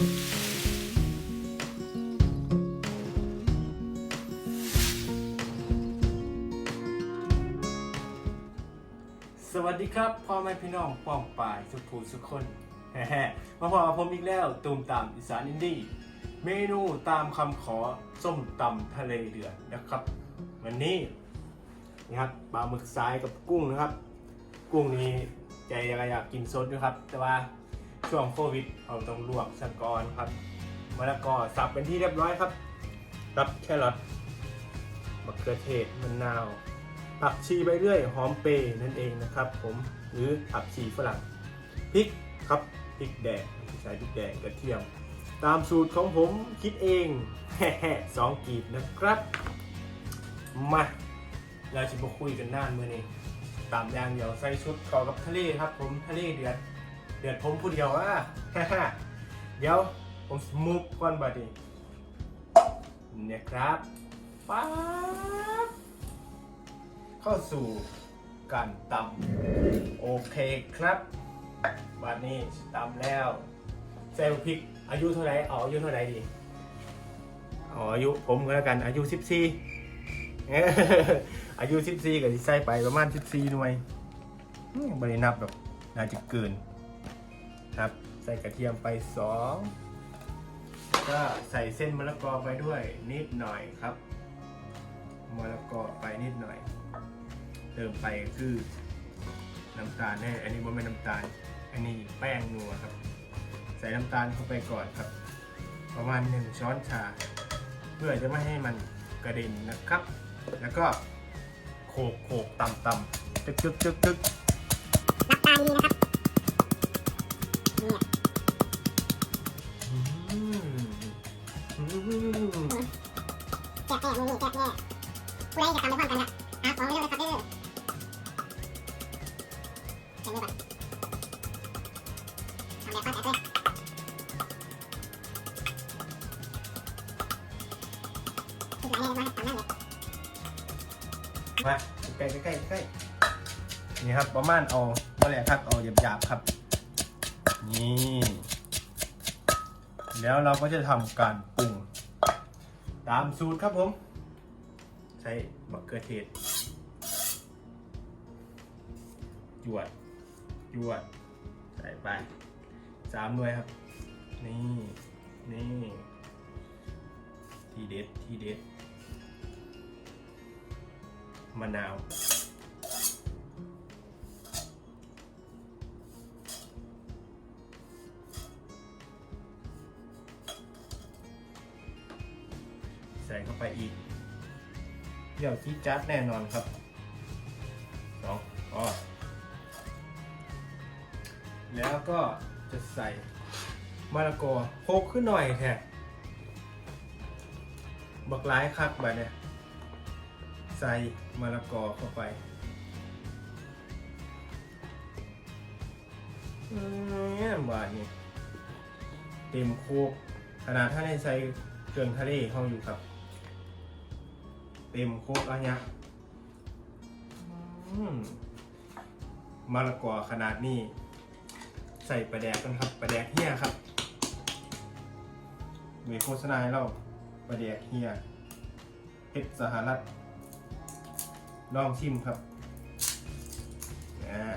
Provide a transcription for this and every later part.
สวัสดีครับพ่อแม่พี่น้องป้องป่ายสุขูสุขคนแฮ่ๆมาพบกับผมอีกแล้วตูมตามอีสานอินดี้เมนูตามคำขอส้มตำทะเลเดือดนะครับ วันนี้นะครับปลาหมึกซ้ายกับกุ้งนะครับ กุ้งนี้ใจอยากอยากกินสดนะครับ แต่ว่า ช่วงโควิดเราต้องลวกสะกอนครับมะละกอสับเป็นที่เรียบร้อยครับรับแครอทมะเขือเทศมะนาวผักชีใบเรื่อยหอมเปรย์นั่นเองนะครับ ผมหรือผักชีฝรั่งพริกครับพริกแดงใช้พริกแดงกระเทียม ตามสูตรของผมคิดเองแฮ่สองกีบนะครับ มาเราจะมาคุยกันน่านมือนี้ตามอย่างเดียวใส่ชุดเขอกับทะเลครับ ผมทะเลเดือด เดือดผมผู้เดียวอะฮ่าเดี๋ยวผมสมุกก่อนบัดนี้เนี่ยครับป๊าบเข้าสู่การตำโอเคครับวันนี้ตำแล้วใส่พริกอายุเท่าไหร่อาอายุเท่าไหร่ดีอ๋ออายุผมก็แล้วกันอายุ14อายุ14กับที่ใส่ไปประมาณ14หน่วยอืมบรินับแบบน่าจะเกิน ครับ ใส่กระเทียมไป2ก็ใส่เส้นมะละกอไปด้วยนิดหน่อยครับมะละกอไปนิดหน่อย เติมไปคือน้ำตาลแน่อันนี้ว่าไม่น้ำตาล อันนี้แป้งนัวครับ ใส่น้ำตาลเข้าไปก่อนครับ ประมาณหนึ่งช้อนชา เพื่อจะไม่ให้มันกระเด็นนะครับ แล้วก็โขกโขกตำตำจึ๊กจึ๊กจึกจึกน้ำตาลดีนะครับ มาใกล้ใกล้ใกล้ใกล้นี่ครับประมาณเอาก็แหละครับเอาหยาบๆครับ นี่ แล้วเราก็จะทำการปรุง ตามสูตรครับผม ใช้มะเขือเทศหยวดหยวดใส่ไปสามหน่วยครับ นี่ นี่ ทีเด็ด ทีเด็ด มะนาวใส่เข้าไปอีกเดี๋ยวจี๊ดจัดแน่นอนครับสองอ๋อแล้วก็จะใส่มะละกอโคกขึ้นหน่อยแค่บักร้ายคักแบบเนี่ย ใส่มะละกอเข้าไป เนี่ยบาดนี่เต็มโคกขนาดถ้าในใส่เครื่องทะเลเข้าอยู่ครับ เต็มโคกอันเนี้ยมมะละกอขนาดนี้ ใส่ปลาแดกกันครับปลาแดกเฮียครับมีโฆษณาให้เราปลาแดกเฮียเห็ดสหรัฐ ลองชิมครับนะ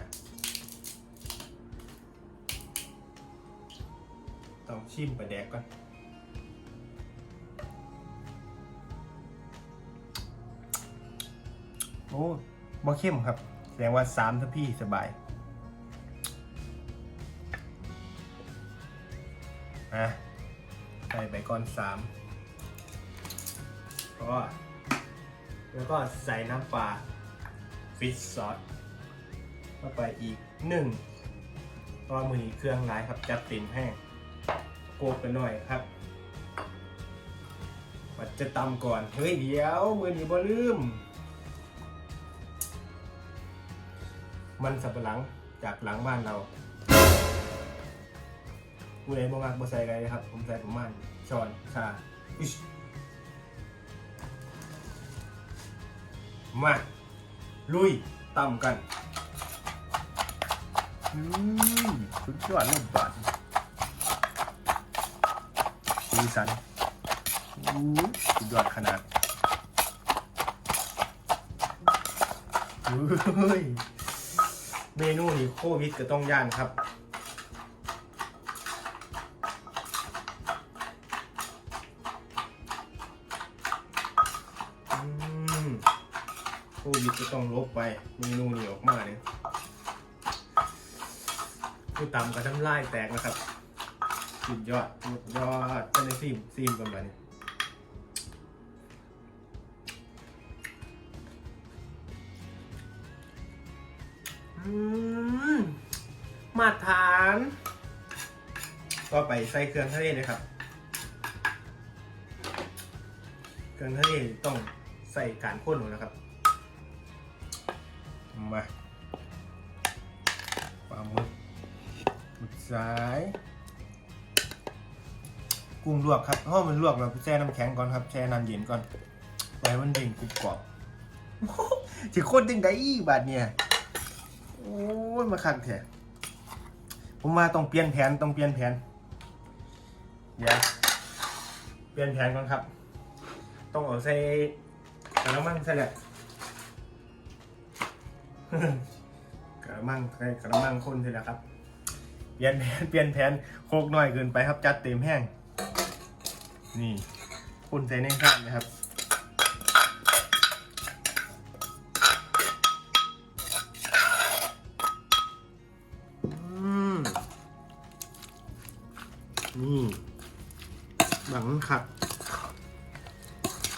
ต้องชิมปลาแดกก่อนโอ้บ่เข้มครับ แสดงว่าสามทัพพี่สบายอะใส่ไปก่อนสามก็ แล้วก็ใส่น้ำปลาฟิชซอสเข้าไปอีกหนึ่งเพราะว่ามือนี้เครื่องร้ายครับจัดติ่นแห้งโกกไปหน่อยครับมันจะตำก่อน เฮ้ยเดี๋ยวมือนี้บ่ลืม มันสับปะหลังจากหลังบ้านเราผู้ใดบ่มักบ่ใส่ไงครับ ผมใส่ประมาณช้อนชา มา ลุยตำกันอืมสุดยอดเลยบาดสีสันอู้สุดยอดขนาดเฮ้ยเมนูนี้โควิดก็ต้องย่านครับ โควิดก็ต้องลบไปเมนูนี้ออกมาเนี่ยคือต่ำกับน้ำลายแตกนะครับสุดยอดสุดยอดเป็นซีมซีมกันมาเนี่ยอืมมาตรฐาน ก็ไปใส่เครื่องทะเลเลยครับ เครื่องทะเลต้องใส่การข้นนะครับ มาปลาหมึกหมึกสาย กุ้งลวกครับเพราะมันลวกเราแช่น้ำแข็งก่อนครับแช่น้ำเย็นก่อนไปมันเด้งกรุบกรอบจะโคตรจังไดอีบาดเนี่ยโอ้ยมาคักแท้ผมมาต้องเปลี่ยนแผนต้องเปลี่ยนแผนเดี๋ยวเปลี่ยนแผนก่อนครับ ต้องเอาใส่กระมังใส่แหละ กระมังใส่กระมังคนใส่แหละครับ เปลี่ยนแผนเปลี่ยนแผนโคกน้อยเกินไปครับจัดเต็มแห้ง นี่คนใส่ในข้างนะครับนี่บังคับ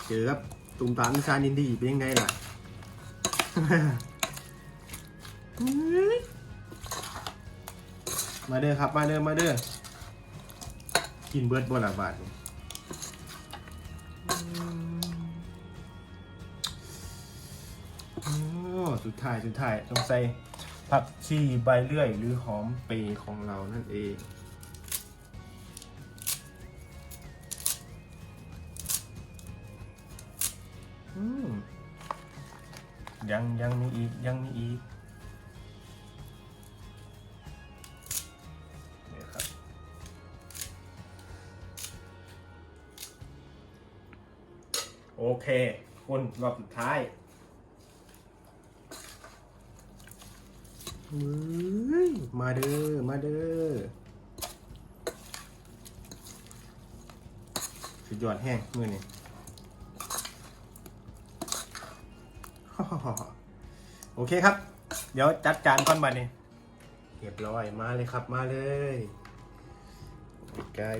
เจอครับตุ่มตามนิชานินดีเป็นยังไงล่ะ มาเด้อครับ มาเด้อมาเด้อกินเบิร์ดบละบาทนี่โอ้สุดท้ายสุดท้ายต้องใส่ผักชีใบเลื่อย หรือหอมเปรย์ของเรานั่นเองอืมยังยังมีอีกยังมีอีก โอเค คนรอบสุดท้ายเฮ้ยมาเด้อ มาเด้อสุดยอดแห้งมือนี่โอเคครับ เดี๋ยวจัดจานก่อนบัดนี้เรียบร้อยมาเลยครับมาเลยไก่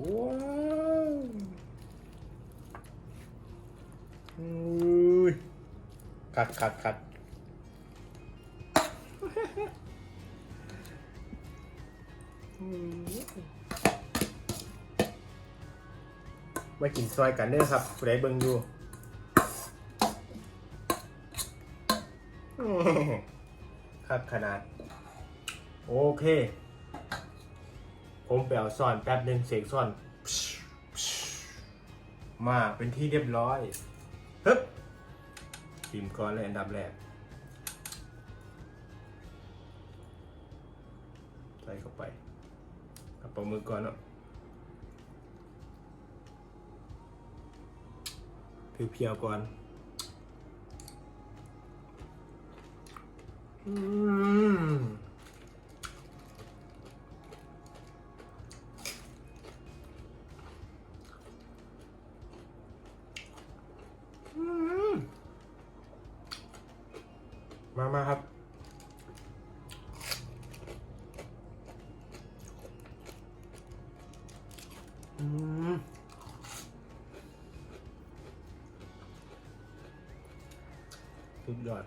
ว้าวอุ้ ยกัดกัดกัดมากินซอยกันเด้อครับผู้ใดเบิ่งอยู่ครับขนาด โอเค ผมไปเอาซ่อนแป๊บหนึ่งเสกซ่อน มาเป็นที่เรียบร้อย ฮึบชิมก่อนเลยอันดับแรก ใส่เข้าไปเอาปลาหมือก่อนเนาะเพียวๆก่อน อืม มามาครับ อืมสุดยอด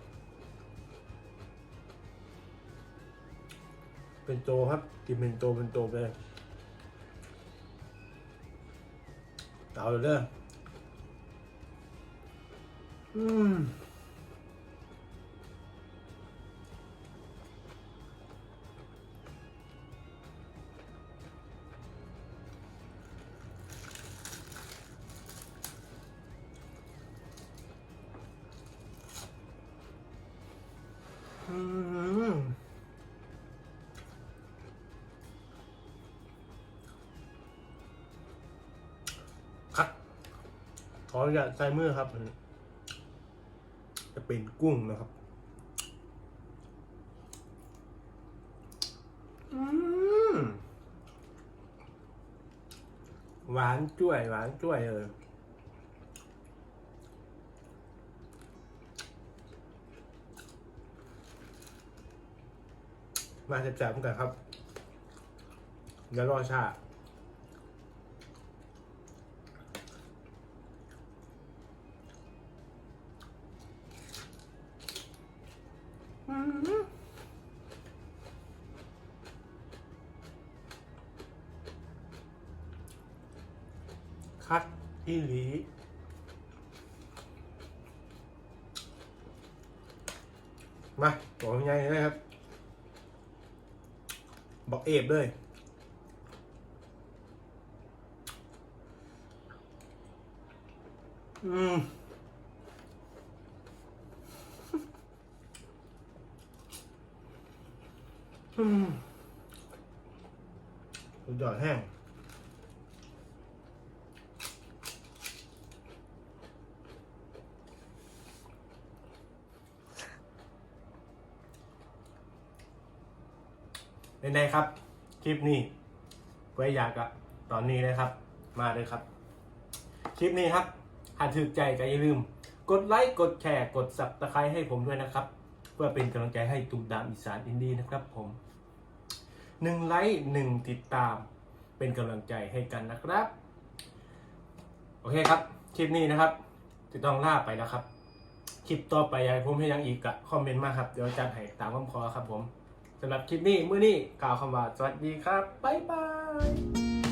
เป็นโตครับ กินเป็นโตเป็นโตไปเลยเตาเลยเด้ออืม ออนุญาตใส่มือครับ จะเป็นกุ้งนะครับ อืมหวานจ้วย หวานจ้วยเลยมาจับๆกันครับเดี๋ยวรอชา คัด อีหลีมาบอกยังไงนะครับ บอกเอฟเลยอืมอืมสุดยอดแห้ง ในในครับ คลิปนี้ไว้อยากอะตอนนี้นะครับ มาเลยครับ คลิปนี้ครับหากถูกใจก็อย่าลืม กดไลค์กดแชร์กดสับตะไคร้ให้ผมด้วยนะครับ เพื่อเป็นกำลังใจให้ตุ่มดามอีสานอินดี้นะครับ ผมหนึ่งไลค์หนึ่งติดตาม เป็นกำลังใจให้กันนะครับ โอเคครับ คลิปนี้นะครับจะต้องล่าไปแล้วครับ คลิปต่อไปอยากให้ผมให้ยังอีกอะคอมเมนต์มาครับ เดี๋ยวจัดให้ตามคำขอครับผม สำหรับคลิปนี้มื้อนี้กล่าวคำว่าสวัสดีครับบ๊ายบาย